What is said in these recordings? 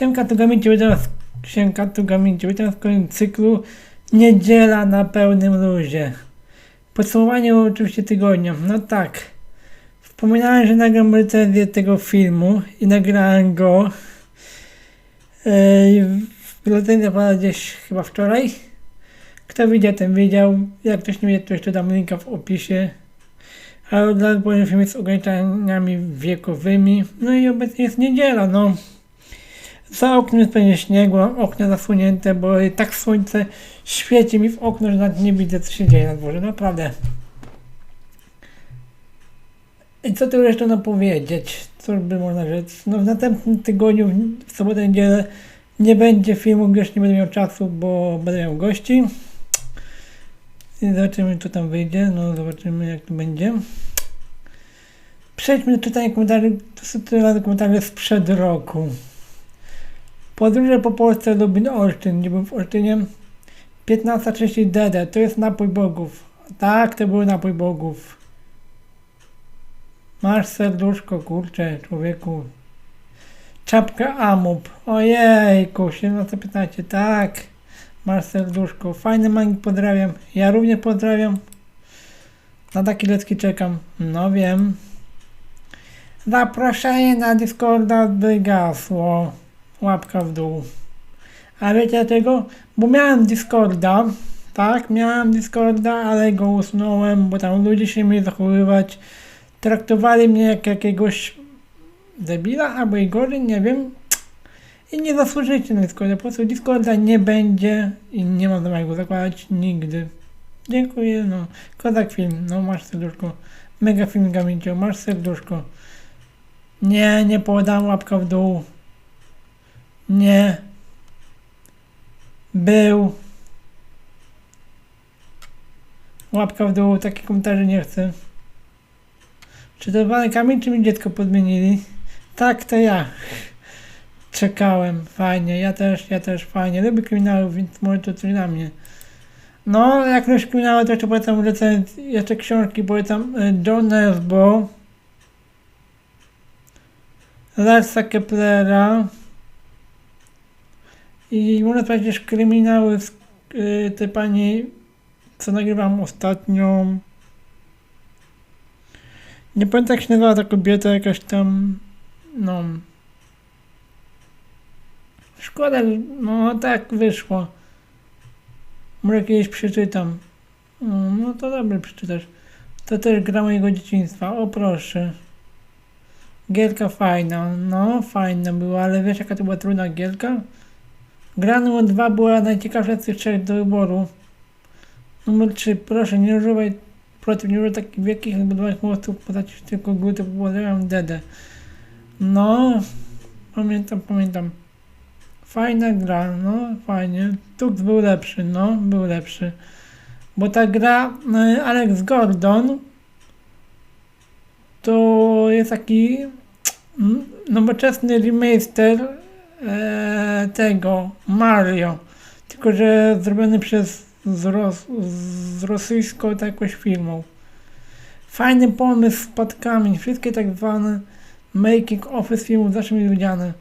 Siemka tu was, Siemka tu w kolejnym cyklu Niedziela na pełnym luzie. Podsumowanie oczywiście tygodnia. No tak. Wspominałem, że nagram recenzję tego filmu i nagrałem go. Yy, recenzja była gdzieś chyba wczoraj. Kto widział, ten wiedział. Jak ktoś nie wiedział, to jeszcze dam linka w opisie. Ale od razu powiem, film jest z ograniczeniami wiekowymi. No i obecnie jest niedziela, no. Za oknem pewnie śniegu, mam okna zasłonięte, bo tak słońce świeci mi w okno, że nawet nie widzę, co się dzieje na dworze, naprawdę. I co tu jeszcze no powiedzieć? Co by można rzec? No w następnym tygodniu, w sobotę, niedzielę nie będzie filmu, gdyż nie będę miał czasu, bo będę miał gości. I zobaczymy, co tam wyjdzie. No, zobaczymy, jak to będzie. Przejdźmy do czytania komentarzy. To są tyle komentarzy sprzed roku. Podróże po Polsce Lubin Olsztyn. Nie byłem w Olsztynie. 15.30 DD. To jest napój bogów. Tak, to był napój bogów. Masz serduszko, kurczę, człowieku. Czapka Amup. Ojejku, 17.15. Tak. Masz serduszko. Fajny mangi pozdrawiam. Ja również pozdrawiam. Na taki lecki czekam. No wiem. Zaproszenie na Discorda wygasło. Łapka w dół. A wiecie dlaczego? Bo miałem Discorda. Tak, miałem Discorda, ale go usunąłem, bo tam ludzie się mnie zachowywać. Traktowali mnie jak jakiegoś debila, albo i gorzej, nie wiem. I nie zasłużycie na Discorda. Po prostu Discorda nie będzie i nie ma zamiaru zakładać nigdy. Dziękuję, no. Kozak film, no masz serduszko. Mega film Gamincio, masz serduszko. Nie, nie podam łapka w dół. Nie. Był. Łapka w dół, takie komentarze nie chcę. Czy to pan Kamil, czy mi dziecko podmienili? Tak, to ja. Czekałem, fajnie, ja też, ja też fajnie. Lubię kryminałów, więc może to coś dla mnie. No, jak już kryminały, to jeszcze polecam recenzję, jeszcze książki, polecam y, John Nesbo, Larsa Keplera i można też kryminały z y, tej pani, co nagrywam ostatnio. Nie pamiętam jak się nazywała ta kobieta, jakaś tam, no... Szkoda, no tak wyszło. Może kiedyś przeczytam. No, no to dobrze przeczytasz. To też gra mojego dzieciństwa. O proszę. Gierka fajna. No, fajna była, ale wiesz jaka to była trudna gierka? Gra numer 2 była najciekawsza z tych trzech do wyboru. Numer 3, proszę, nie używaj protiv, nie takich wielkich budowanych mostów postaci tylko gluty, bo pozdrawiam dedę. No, pamiętam, pamiętam. Fajna gra, no fajnie. Tux był lepszy, no, był lepszy. Bo ta gra e, Alex Gordon to jest taki mm, nowoczesny remaster e, tego Mario. Tylko, że zrobiony przez z, ros, z rosyjską jakąś firmą. Fajny pomysł z. Wszystkie tak zwane making office filmów zawsze mi widziane.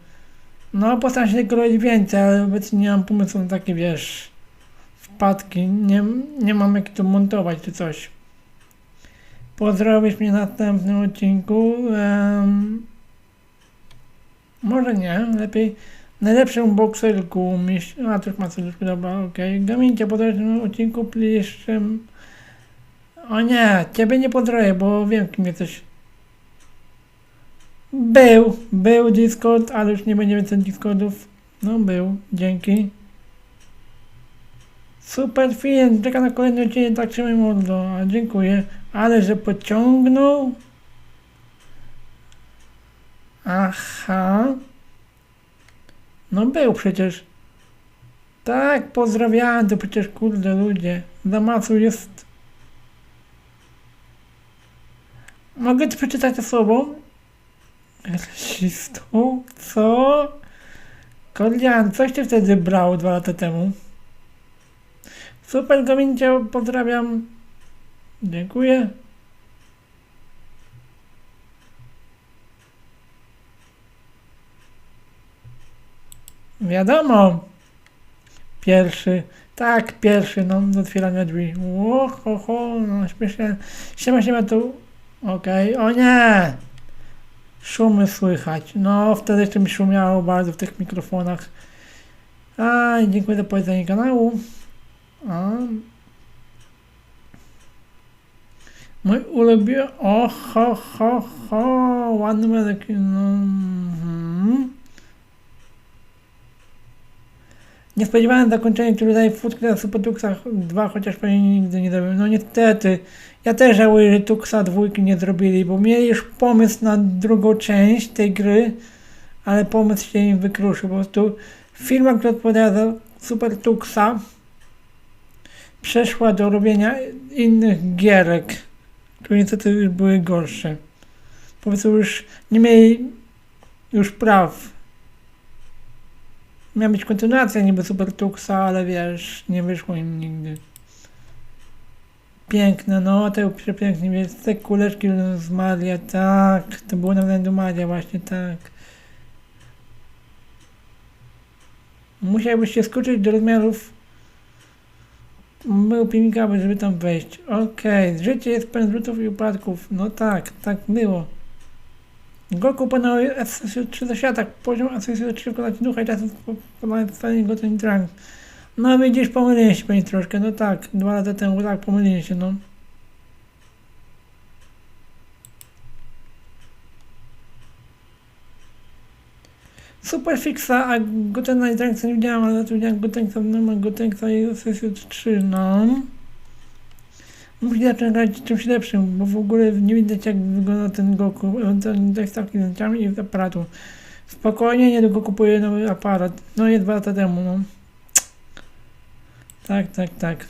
No, postaram się tego robić więcej, ale obecnie nie mam pomysłu na takie, wiesz, wpadki. Nie, nie mam jak to montować czy coś. Pozdrowisz mnie na następnym odcinku. Em, może nie, lepiej. Najlepszym bokserku miś... A, już ma serduszko, dobra, okej. Gamincie, pozdrowisz w tym odcinku, pliszczym. O nie, ciebie nie pozdrowię, bo wiem kim jesteś. Był, był Discord, ale już nie będzie więcej Discordów. No był, dzięki. Super film, czeka na kolejny odcinek, tak trzymaj mordo, a dziękuję. Ale że pociągnął. Aha. No był przecież. Tak, pozdrawiałem, to przecież kurde ludzie. Damasu jest... Mogę to przeczytać to słowo? Rasistą? Co? Kordian, coś cię wtedy brało dwa lata temu. Super Gomincie, pozdrawiam. Dziękuję. Wiadomo. Pierwszy. Tak, pierwszy, no, do otwierania drzwi. Ło, ho, ho, no, śmiesznie. Siema, siema, tu. Okej, o nie! Szumy słychać. No, wtedy jeszcze mi szumiało bardzo w tych mikrofonach. A, dziękuję za polecenie kanału. A. Mój ulubiony... O, ho, ho, ho, ładny medek. No, mhm. Niespodziewane zakończenie, które daje futki na Super Tuxach 2, chociaż pewnie nigdy nie zrobił. No niestety, ja też żałuję, że Tuxa dwójki nie zrobili, bo mieli już pomysł na drugą część tej gry, ale pomysł się im wykruszył. Po prostu firma, która odpowiada za Super Tuxa przeszła do robienia innych gierek, które niestety już były gorsze. Po prostu już nie mieli już praw Miała być kontynuacja niby Super Tuxa, ale wiesz, nie wyszło im nigdy. Piękne, no, te przepięknie, wiesz, te kuleczki z Maria, tak, to było na względu Maria właśnie, tak. Musiałbyś się skoczyć do rozmiarów był pilnikawy, żeby tam wejść. Okej, okay. życie jest pełne rzutów i upadków. No tak, tak było. Goku pokonał Asesio 3 do świata, poziom Asesio 3 pokonać ducha i czas pokonać stanie go ten drang. No widzisz, pomyliłem się pani troszkę, no tak, dwa lata temu, tak, pomyliłem się, no. Super fixa, a Gotena i Dranksa nie widziałem, ale to widziałem Gotenka, no ma Gotenka i Asesio 3, no. Musi zacząć grać czymś lepszym, bo w ogóle nie widać jak wygląda ten Goku, ten z zdjęciami i z aparatu. Spokojnie, niedługo kupuję nowy aparat. No jest dwa lata temu, no. Tak, tak, tak.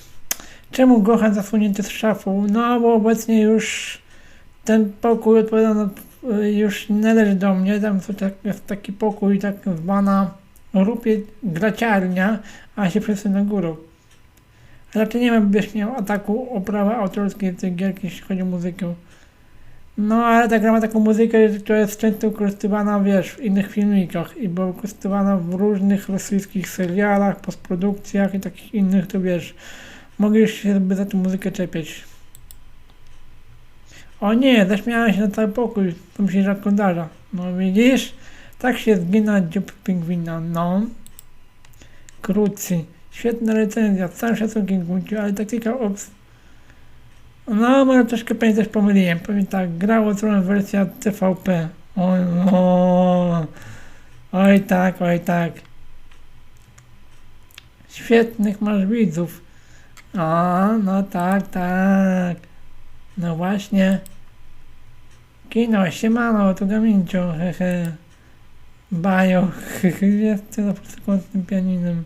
Czemu Gohan zasłonięty z szafą? No, bo obecnie już ten pokój odpowiada na, już nie należy do mnie. Tam tak, jest taki pokój, tak zwana rupie graciarnia, a się przesunę na górę. Raczej nie wiem, byś miał ataku o prawa autorskie tej gierki, jeśli chodzi o muzykę. No, ale ta gra ma taką muzykę, która jest często wykorzystywana, wiesz, w innych filmikach i była wykorzystywana w różnych rosyjskich serialach, postprodukcjach i takich innych, to wiesz, mogłeś się za tę muzykę czepiać. O nie, zaśmiałem się na cały pokój, to mi się rzadko zdarza. No widzisz? Tak się zgina dziób pingwina, no. Krucy. Świetna recenzja, z całym szacunkiem Gunciu, ale taktyka ops... No, może troszkę pewnie też pomyliłem. Powiem tak, grało trochę wersja TVP. Oj, o, oj tak, oj tak. Świetnych masz widzów. O, no tak, tak. No właśnie. Kino, siemano, tu Gamincio, hehe. Bajo, hehe, jest na prostokątnym pianinem.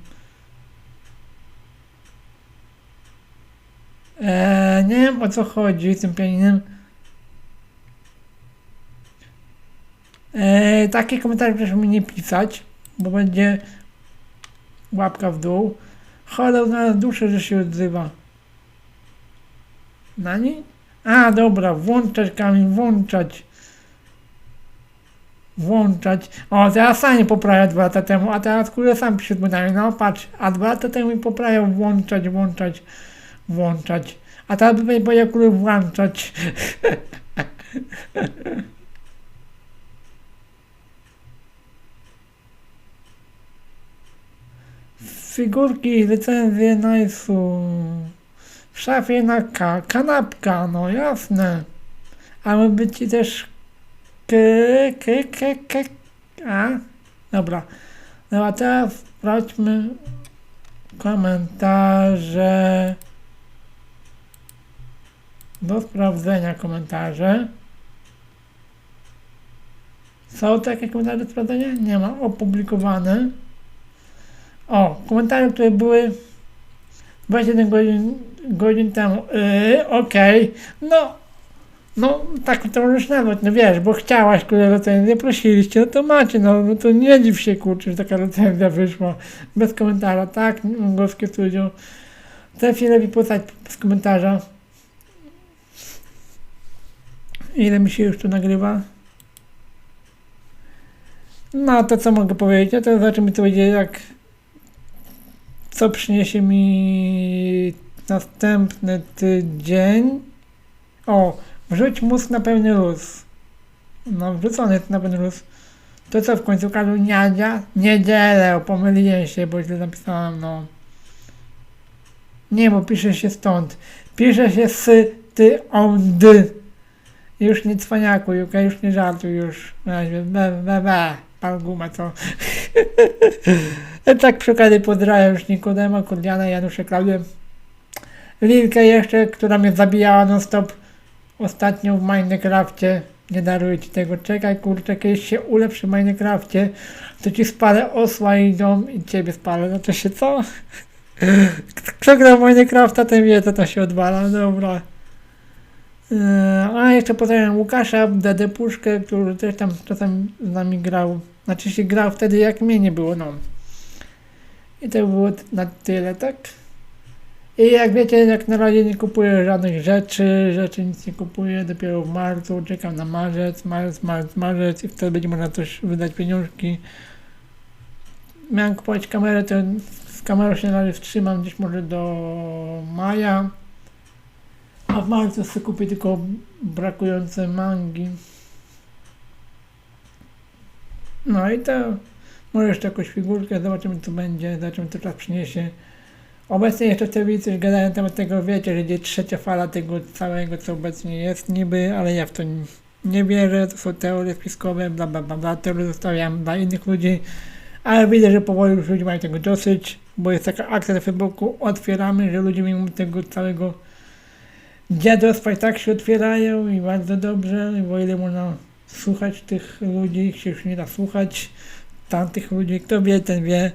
Eee, nie wiem o co chodzi z tym pianinem. Eee, takie komentarze proszę mi nie pisać, bo będzie łapka w dół. Chodzę na duszę, że się odzywa. Na niej? A, dobra, włączać kamień, włączać. Włączać. O, teraz sam nie poprawia dwa lata temu, a teraz kurde sam pisze No patrz, a dwa lata temu mi poprawiał włączać, włączać włączać. A ta by powiedział, który włączać. Figurki, recenzje najsu. W szafie na K. Kanapka, no jasne. A my by ci też k, k, k, k, a? Dobra. No a teraz sprawdźmy komentarze. Do sprawdzenia komentarze. Są takie komentarze do sprawdzenia? Nie ma. Opublikowane. O, komentarze, które były 21 godzin, godzin temu. Yy, Okej. Okay. No, no, tak to już nawet, no wiesz, bo chciałaś, które recenzję, prosiliście, no to macie, no, no to nie dziw się, kurczę, że taka recenzja wyszła. Bez komentarza, tak, mongolskie studio. Te chwilę wypłacać z komentarza. Ile mi się już tu nagrywa? No to co mogę powiedzieć? No to zobaczymy co będzie jak co przyniesie mi następny tydzień. O, wrzuć mózg na pełny luz. No, wrzucony jest na pełny luz. To co w końcu każą niadzia? Niedzielę, pomyliłem się, bo źle napisałem, no. Nie, bo pisze się stąd. Pisze się s, ty, on, d. Już nie cwaniakuj, okej? Już nie żartuj, już. Be, be, be. Pan guma, co? tak przy okazji pozdrawiam już Nikodema, Kordiana, Janusze, Klaudię. Lilkę jeszcze, która mnie zabijała non stop ostatnio w Minecrafcie. Nie daruję ci tego. Czekaj, kurczę, kiedyś się ulepszy w Minecrafcie, to ci spalę osła i dom i ciebie spalę. No to się co? Kto gra w Minecrafta, ten wie, co to się odwala. Dobra. Eee, A jeszcze pozdrawiam Łukasza, DD Puszkę, który też tam czasem z nami grał. Znaczy się grał wtedy, jak mnie nie było, no. I to było na tyle, tak? I jak wiecie, jak na razie nie kupuję żadnych rzeczy, rzeczy nic nie kupuję, dopiero w marcu, czekam na marzec, marzec, marzec, marzec i wtedy będzie można też wydać pieniążki. Miałem kupować kamerę, to z kamerą się na razie wstrzymam gdzieś może do maja. A w marcu sobie kupię tylko brakujące mangi. No i to może jeszcze jakąś figurkę, zobaczymy co będzie, zobaczymy co czas przyniesie. Obecnie jeszcze w telewizji gadają na temat tego, wiecie, że będzie trzecia fala tego całego, co obecnie jest niby, ale ja w to nie wierzę, to są teorie spiskowe, bla bla bla, bla teorie zostawiam dla innych ludzi, ale widzę, że powoli już ludzie mają tego dosyć, bo jest taka akcja na Facebooku, otwieramy, że ludzie mimo tego całego dziadostwa i tak się otwierają i bardzo dobrze, bo ile można słuchać tych ludzi, się już nie da słuchać, tamtych ludzi, kto wie, ten wie.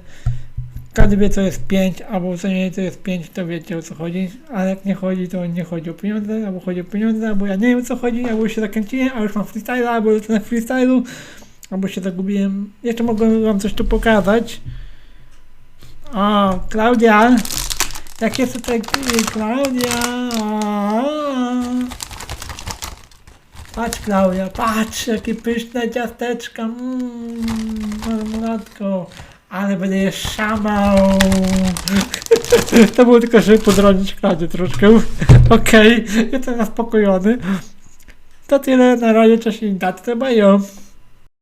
Każdy wie, co jest 5, albo co nie co jest 5, to wiecie o co chodzi, ale jak nie chodzi, to nie chodzi o pieniądze, albo chodzi o pieniądze, albo ja nie wiem o co chodzi, albo się zakręciłem, a już mam freestyle, albo lecę na freestylu, albo się zagubiłem. Jeszcze mogę wam coś tu pokazać. O, Klaudia! Jak jest tutaj Klaudia! Patrz Klaudia, patrz, jakie pyszne ciasteczka, mmm, marmolatko. Ale będę je szamał. To było tylko, żeby podrobić Klaudię troszkę. Okej, jestem zaspokojony. To tyle, na razie, cześć i dat, to mają.